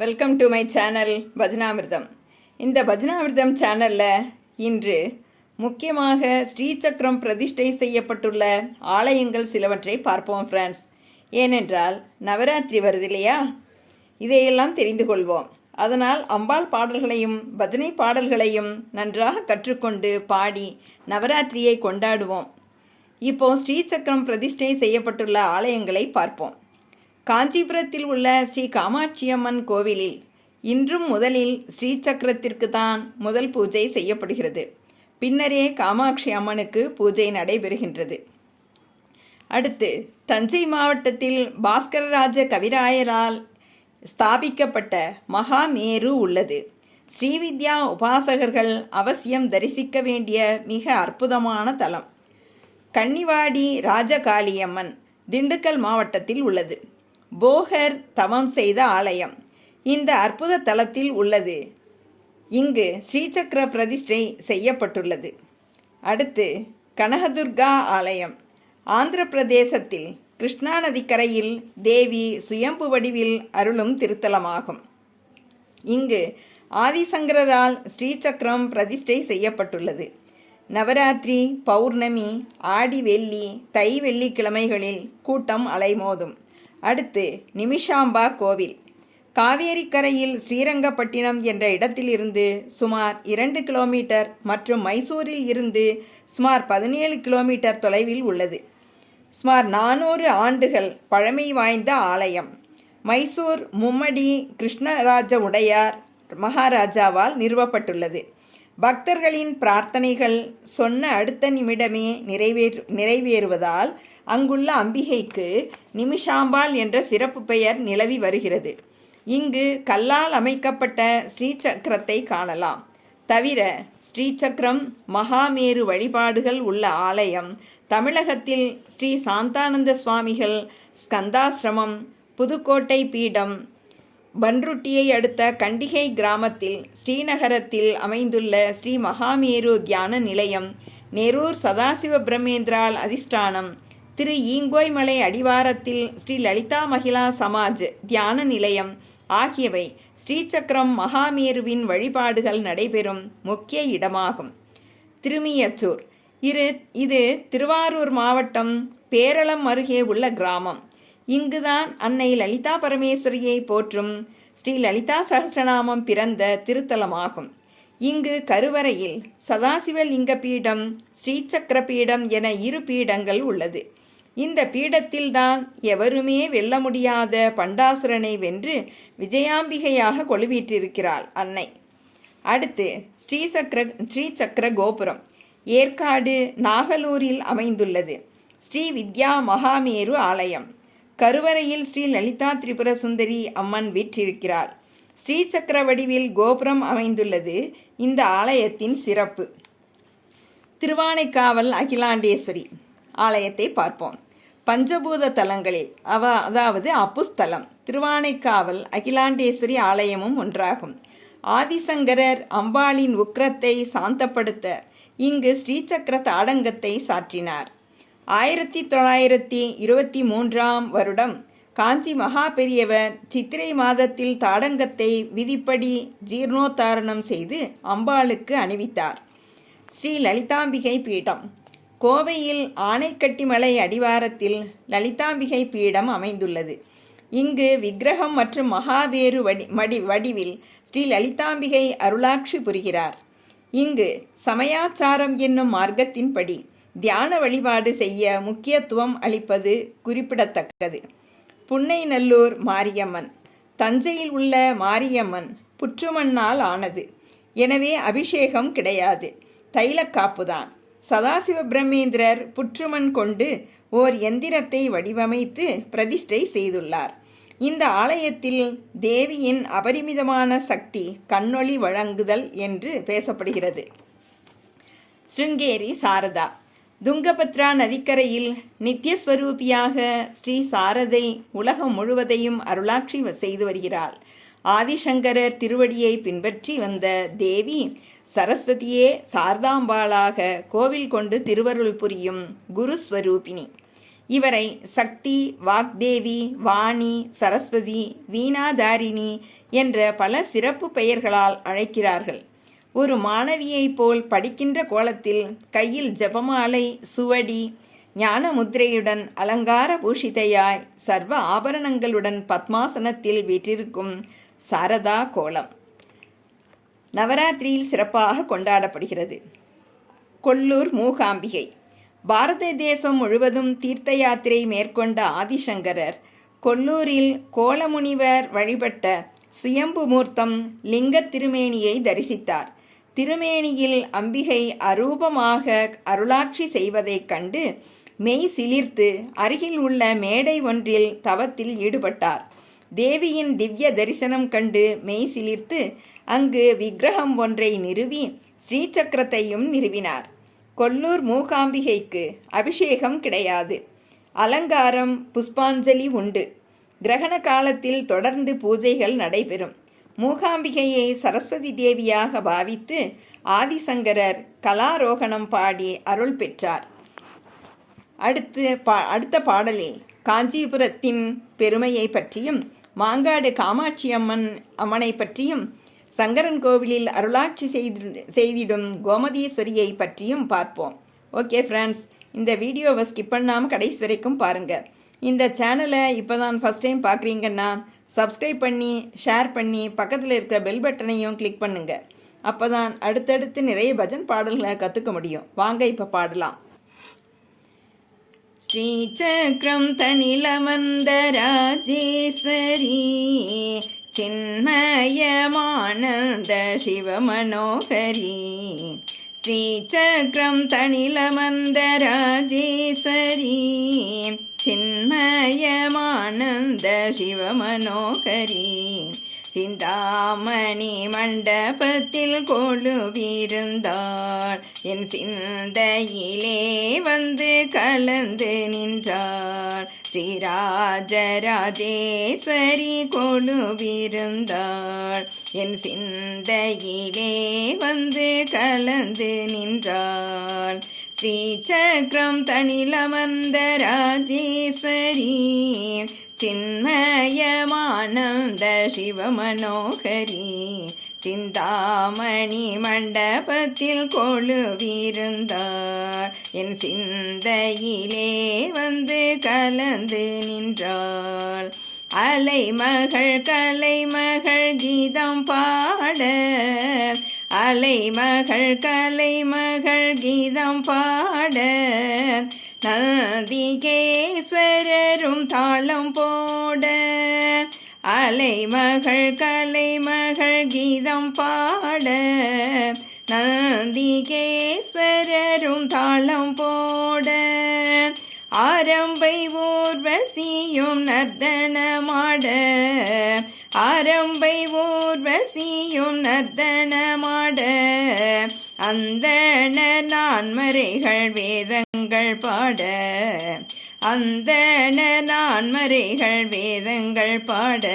Welcome to my channel Bhajanamritham இந்த பஜனாமிர்தம் சேனலில் இன்று முக்கியமாக ஸ்ரீசக்கரம் பிரதிஷ்டை செய்யப்பட்டுள்ள ஆலயங்கள் சிலவற்றை பார்ப்போம் ஃப்ரெண்ட்ஸ் ஏனென்றால் நவராத்திரி வருது இல்லையா? இதையெல்லாம் தெரிந்து கொள்வோம். அதனால் அம்பாள் பாடல்களையும் பஜனை பாடல்களையும் நன்றாக கற்றுக்கொண்டு பாடி நவராத்திரியை கொண்டாடுவோம். இப்போ ஸ்ரீசக்கரம் பிரதிஷ்டை செய்யப்பட்டுள்ள ஆலயங்களை பார்ப்போம். காஞ்சிபுரத்தில் உள்ள ஸ்ரீ காமாட்சியம்மன் கோவிலில் இன்றும் முதலில் ஸ்ரீசக்கரத்திற்கு தான் முதல் பூஜை செய்யப்படுகிறது. பின்னரே காமாட்சி அம்மனுக்கு பூஜை நடைபெறுகின்றது. அடுத்து தஞ்சை மாவட்டத்தில் பாஸ்கரராஜ கவிராயரால் ஸ்தாபிக்கப்பட்ட மகாமேரு உள்ளது. ஸ்ரீவித்யா உபாசகர்கள் அவசியம் தரிசிக்க வேண்டிய மிக அற்புதமான தலம். கன்னிவாடி ராஜகாளியம்மன் திண்டுக்கல் மாவட்டத்தில் உள்ளது. போகர் தவம் செய்த ஆலயம். இந்த அற்புத தலத்தில் உள்ளது. இங்கு ஸ்ரீசக்கர பிரதிஷ்டை செய்யப்பட்டுள்ளது. அடுத்து கனகதுர்கா ஆலயம். ஆந்திர பிரதேசத்தில் கிருஷ்ணா நதிக்கரையில் தேவி சுயம்பு வடிவில் அருளும் திருத்தலமாகும். இங்கு ஆதிசங்கரால் ஸ்ரீசக்கரம் பிரதிஷ்டை செய்யப்பட்டுள்ளது. நவராத்திரி பௌர்ணமி ஆடி வெள்ளி தை வெள்ளிக்கிழமைகளில் கூட்டம் அலைமோதும். அடுத்து நிமிஷாம்பா கோவில். காவேரிக்கரையில் ஸ்ரீரங்கப்பட்டினம் என்ற இடத்திலிருந்து சுமார் இரண்டு கிலோமீட்டர் மற்றும் மைசூரில் இருந்து சுமார் பதினேழு கிலோமீட்டர் தொலைவில் உள்ளது. சுமார் நானூறு ஆண்டுகள் பழமை வாய்ந்த ஆலயம். மைசூர் மும்மடி கிருஷ்ணராஜ உடையார் மகாராஜாவால் நிறுவப்பட்டுள்ளது. பக்தர்களின் பிரார்த்தனைகள் சொன்ன அடுத்த நிமிடமே நிறைவேறு நிறைவேறுவதால் அங்குள்ள அம்பிகைக்கு நிமிஷாம்பாள் என்ற சிறப்பு பெயர் நிலவி வருகிறது. இங்கு கல்லால் அமைக்கப்பட்ட ஸ்ரீசக்கரத்தை காணலாம். தவிர ஸ்ரீசக்கரம் மகாமேரு வழிபாடுகள் உள்ள ஆலயம் தமிழகத்தில் ஸ்ரீ சாந்தானந்த சுவாமிகள் ஸ்கந்தாசிரமம் புதுக்கோட்டை பீடம் பன்ருட்டியை அடுத்த கண்டிகை கிராமத்தில் ஸ்ரீநகரத்தில் அமைந்துள்ள ஸ்ரீ மகாமேரு தியான நிலையம் நெரூர் சதாசிவ பிரம்மேந்திரால் அதிஷ்டானம் திரு ஈங்கோய்மலை அடிவாரத்தில் ஸ்ரீ லலிதா மகிழா சமாஜ் தியான நிலையம் ஆகியவை ஸ்ரீசக்கரம் மகாமேருவின் வழிபாடுகள் நடைபெறும் முக்கிய இடமாகும். திருமியச்சூர். இரு இது திருவாரூர் மாவட்டம் பேரளம் அருகே உள்ள கிராமம். இங்குதான் அன்னை லலிதா பரமேஸ்வரியை போற்றும் ஸ்ரீ லலிதா சகஸ்ரநாமம் பிறந்த திருத்தலமாகும். இங்கு கருவறையில் சதாசிவ லிங்க பீடம் ஸ்ரீசக்கர பீடம் என இரு பீடங்கள் உள்ளது. இந்த பீடத்தில்தான் எவருமே வெல்ல முடியாத பண்டாசுரனை வென்று விஜயாம்பிகையாக கொழுவீற்றிருக்கிறாள் அன்னை. அடுத்து ஸ்ரீசக்கர ஸ்ரீசக்கர கோபுரம் ஏற்காடு நாகலூரில் அமைந்துள்ளது. ஸ்ரீ வித்யா மகாமேரு ஆலயம். கருவறையில் ஸ்ரீ லலிதா திரிபுர சுந்தரி அம்மன் வீற்றிருக்கிறாள். ஸ்ரீசக்கர வடிவில் கோபுரம் அமைந்துள்ளது. இந்த ஆலயத்தின் சிறப்பு. திருவானைக்காவல் அகிலாண்டேஸ்வரி. ஆலயத்தை பார்ப்போம். பஞ்சபூத தலங்களில் அவ அதாவது அப்புஸ்தலம் திருவானைக்காவல் அகிலாண்டேஸ்வரி ஆலயமும் ஒன்றாகும். ஆதிசங்கரர் அம்பாளின் உக்ரத்தை சாந்தப்படுத்த இங்கு ஸ்ரீசக்கர தாடங்கத்தை சாற்றினார். ஆயிரத்தி தொள்ளாயிரத்தி இருபத்தி மூன்றாம் வருடம் காஞ்சி மகா பெரியவர் சித்திரை மாதத்தில் தாடங்கத்தை விதிப்படி ஜீர்ணோத்தாரணம் செய்து அம்பாளுக்கு அணிவித்தார். ஸ்ரீ லலிதாம்பிகை பீடம். கோவையில் ஆனைக்கட்டிமலை அடிவாரத்தில் லலிதாம்பிகை பீடம் அமைந்துள்ளது. இங்கு விக்கிரகம் மற்றும் மகாவேரு வடி மடி வடிவில் ஸ்ரீ லலிதாம்பிகை அருளாட்சி புரிகிறார். இங்கு சமயாச்சாரம் என்னும் மார்க்கத்தின்படி தியான வழிபாடு செய்ய முக்கியத்துவம் அளிப்பது குறிப்பிடத்தக்கது. புன்னைநல்லூர் மாரியம்மன். தஞ்சையில் உள்ள மாரியம்மன் புற்றுமண்ணால் ஆனது. எனவே அபிஷேகம் கிடையாது. தைலக்காப்புதான் சதாசிவ பிரம்மேந்திரர் புற்றுமண் கொண்டு ஓர் எந்திரத்தை வடிவமைத்து பிரதிஷ்டை செய்துள்ளார். இந்த ஆலயத்தில் தேவியின் அபரிமிதமான சக்தி கண்ணொளி வழங்குதல் என்று பேசப்படுகிறது. ஸ்ருங்கேரி சாரதா. துங்கபத்ரா நதிக்கரையில் நித்தியஸ்வரூபியாக ஸ்ரீ சாரதை உலகம் முழுவதையும் அருளாட்சி செய்து வருகிறாள். ஆதிசங்கரர் திருவடியை பின்பற்றி வந்த தேவி சரஸ்வதியே சார்தாம்பாளாக கோவில் கொண்டு திருவருள் புரியும் குருஸ்வரூபிணி இவரை சக்தி வாக்தேவி வாணி சரஸ்வதி வீணாதாரிணி என்ற பல சிறப்பு பெயர்களால் அழைக்கிறார்கள். ஒரு மாணவியைப் போல் படிக்கின்ற கோலத்தில் கையில் ஜபமாலை சுவடி ஞான முத்திரையுடன் அலங்கார பூஷிதையாய் சர்வ ஆபரணங்களுடன் பத்மாசனத்தில் வீற்றிருக்கும் சாரதா கோலம். நவராத்திரியில் சிறப்பாக கொண்டாடப்படுகிறது. கொல்லூர் மூகாம்பிகை. பாரத தேசம் முழுவதும் தீர்த்த யாத்திரை மேற்கொண்ட ஆதிசங்கரர் கொல்லூரில் கோலமுனிவர் வழிபட்ட சுயம்பு மூர்த்தம் லிங்க திருமேனியை தரிசித்தார். திருமேனியில் அம்பிகை அரூபமாக அருளாட்சி செய்வதைக் கண்டு மெய் சிலிர்த்து அருகில் உள்ள மேடை ஒன்றில் தவத்தில் ஈடுபட்டார். தேவியின் திவ்ய தரிசனம் கண்டு மெய் சிலிர்த்து அங்கு விக்கிரகம் ஒன்றை நிறுவி ஸ்ரீசக்கரத்தையும் நிறுவினார். கொல்லூர் மூகாம்பிகைக்கு அபிஷேகம் கிடையாது. அலங்காரம் புஷ்பாஞ்சலி உண்டு. கிரகண காலத்தில் தொடர்ந்து பூஜைகள் நடைபெறும். மூகாம்பிகையை சரஸ்வதி தேவியாக பாவித்து ஆதிசங்கரர் கலாரோகணம் பாடி அருள் பெற்றார். அடுத்து பா அடுத்த பாடலில் காஞ்சிபுரத்தின் பெருமையை பற்றியும் மாங்காடு காமாட்சி அம்மன் அம்மனை பற்றியும் சங்கரன் கோவிலில் அருளாட்சி செய்து செய்திடும் கோமதீஸ்வரியை பற்றியும் பார்ப்போம். ஓகே ஃப்ரெண்ட்ஸ் இந்த வீடியோவை ஸ்கிப் பண்ணாமல் கடைசி வரைக்கும் பாருங்கள் இந்த சேனலை இப்போ தான் ஃபஸ்ட் டைம் பார்க்குறீங்கன்னா சப்ஸ்கிரைப் பண்ணி ஷேர் பண்ணி பக்கத்தில் இருக்கிற பெல் பட்டனையும் கிளிக் பண்ணுங்கள் அப்போ தான் அடுத்தடுத்து நிறைய பஜன் பாடல்களை கற்றுக்க முடியும். வாங்க இப்போ பாடலாம். श्रीचक्रं तनिलमन्दराजेश्वरी चिन्मयमानन्द शिवमनोहरी। श्रीचक्रं तनिलमन्दराजेश्वरी चिन्मयमानन्द शिवमनोहरी சிந்தாமணி மண்டபத்தில் கொழுவிருந்தாள். என் சிந்தையிலே வந்து கலந்து நின்றாள். ஸ்ரீராஜராஜேஸ்வரி கொழுவிருந்தாள். என் சிந்தையிலே வந்து கலந்து நின்றாள். ஸ்ரீ ஸ்ரீசக்கரம் தனிலமந்த ராஜேஸ்வரி சின்மயமானந்த சிவமனோகரி சிந்தாமணி மண்டபத்தில் கொழுவிருந்தார். என் சிந்தையிலே வந்து கலந்து நின்றாள். அலைமகள் கலைமகள் கீதம் பாட அலைமகள் கலைமகள் கீதம் பாட நந்திகேஸ்வரரும் தாளம் போட அலைமகள் கலைமகள் கீதம் பாட நந்திகேஸ்வரரும் தாளம் போட ஆரம்பை ஊர்வசியும் நர்த்தனமாட ஆரம்பை ஊர்வசியும் நர்த்தனமாட அந்த நான்மறைகள் வேத வேதங்கள் பாட அந்த நான்மறைகள் வேதங்கள் பாட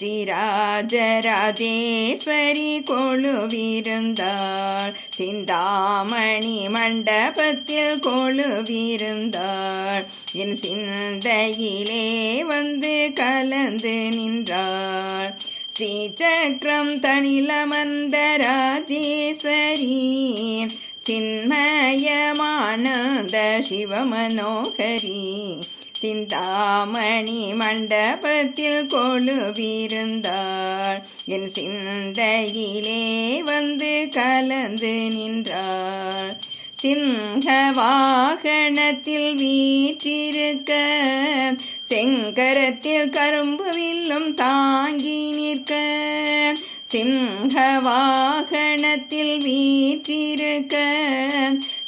ஸ்ரீராஜராஜேஸ்வரி கொழுவிருந்தாள். சிந்தாமணி மண்டபத்தில் கொழுவிருந்தாள். என் சிந்தையிலே வந்து கலந்து நின்றாள். ஸ்ரீசக்கரம் தனிலமந்த ராஜேஸ்வரி சின்மயமானந்த சிவமனோகரி சிந்தாமணி மண்டபத்தில் கொழுவிருந்தாள். என் சிந்தையிலே வந்து கலந்து நின்றாள். சிங்க வாகனத்தில் வீற்றிருக்க செங்கரத்தில் கரும்பு வில்லும் தாங்கி நிற்க சிங்க வாகனத்தில் வீற்றிருக்க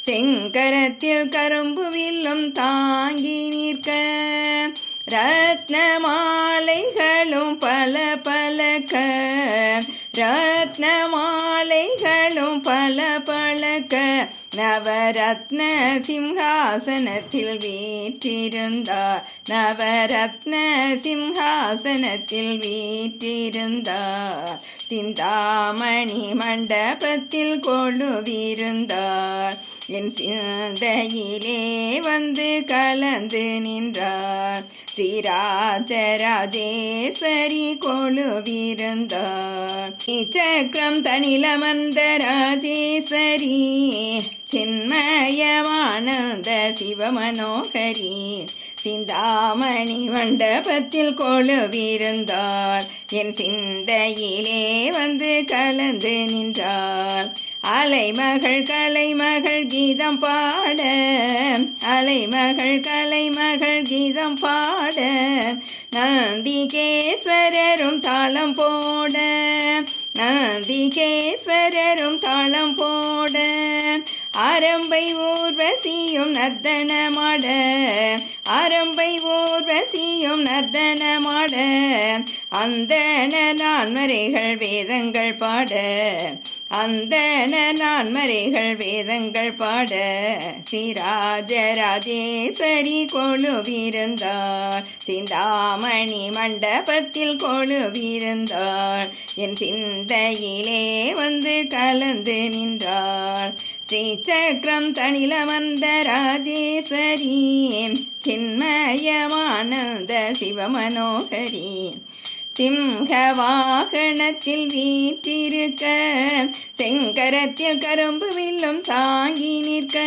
செங்கரத்தில் கரும்பு வில்லும் தாங்கி நிற்க ரத்ன மாலைகளும் பல பலக்க ரத்ன நவரத்ன சிம்ஹாசனத்தில் வீற்றிருந்தார். நவரத்ன சிம்ஹாசனத்தில் வீற்றிருந்தார். சிந்தாமணி மண்டபத்தில் கொழுவிருந்தார். என் சிந்தையிலே வந்து கலந்து நின்றார். ஸ்ரீராஜராஜேஸ்வரி கொழுவிருந்தார். சக்கரம் தனிலமந்த ராஜேஸ்வரி சின்மயவானந்த சிவமனோகரி. சிந்தாமணி மண்டபத்தில் கொழுவிருந்தாள். என் சிந்தையிலே வந்து கலந்து நின்றாள். அலைமகள் கலைமகள் கீதம் பாட. அலைமகள் கலைமகள் கீதம் பாட. நந்திகேஸ்வரரும் தாளம் போட. நந்திகேஸ்வரரும் தாளம் போட. ஆரம்பை ஊர்வசியும் நர்த்தனமாட ஆரம்பை ஊர்வசியும் நர்த்தனமாட அந்த நான்மறைகள் வேதங்கள் பாட. அந்த நான்மறைகள் வேதங்கள் பாட. ஸ்ரீராஜராஜேஸ்வரி கொழுவிருந்தாள் சிந்தாமணி மண்டபத்தில் கொழுவிருந்தாள் என் சிந்தையிலே வந்து கலந்து நின்றாள் ஸ்ரீசக்கரம் தனிலமந்த ராஜேஸ்வரி சின்மயமானந்த சிவமனோகரி. சிம்ஹவாகனத்தில் வீற்றிருக்க. செங்கரத்தில் கரும்பு வில்லும் தாங்கி நிற்க.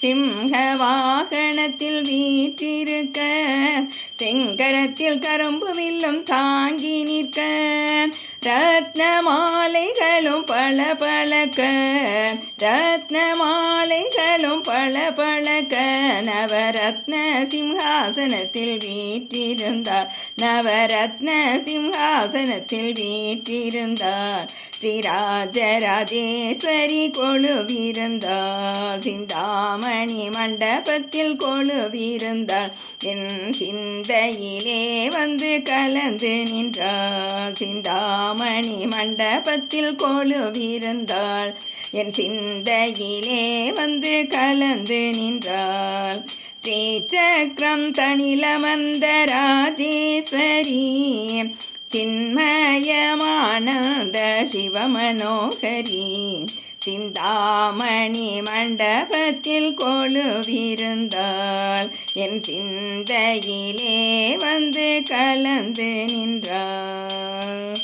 சிம்ஹவாகனத்தில் வீற்றிருக்க. செங்கரத்தில் கரும்பு வில்லும் தாங்கி நிற்க. ரத்ன மாலைகளும் பல பழக்க ரத்ன மாலைகளும் பல பழக்க நவரத்ன சிம்ஹாசனத்தில் வீற்றிருந்தார். நவரத்ன சிம்ஹாசனத்தில் வீற்றிருந்தார். ஸ்ரீராஜராஜேஸ்வரி கொழுவிருந்தாள் சிந்தாமணி மண்டபத்தில் கொழுவிருந்தாள் என் சிந்தையிலே வந்து கலந்து நின்றாள் சிந்தாமணி மண்டபத்தில் கொழுவிருந்தாள் என் சிந்தையிலே வந்து கலந்து நின்றாள் ஸ்ரீ சக்கரம் தனிலமந்த ராஜேஸ்வரி. சின்மயமானந்த சிவமனோகரி சிந்தாமணி மண்டபத்தில் கொழுவிருந்தாள். என் சிந்தையிலே வந்து கலந்து நின்றாள்.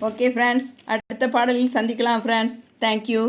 ஓகே ஃப்ரெண்ட்ஸ் அடுத்த பாடலில் சந்திக்கலாம் ஃப்ரெண்ட்ஸ் தேங்க்யூ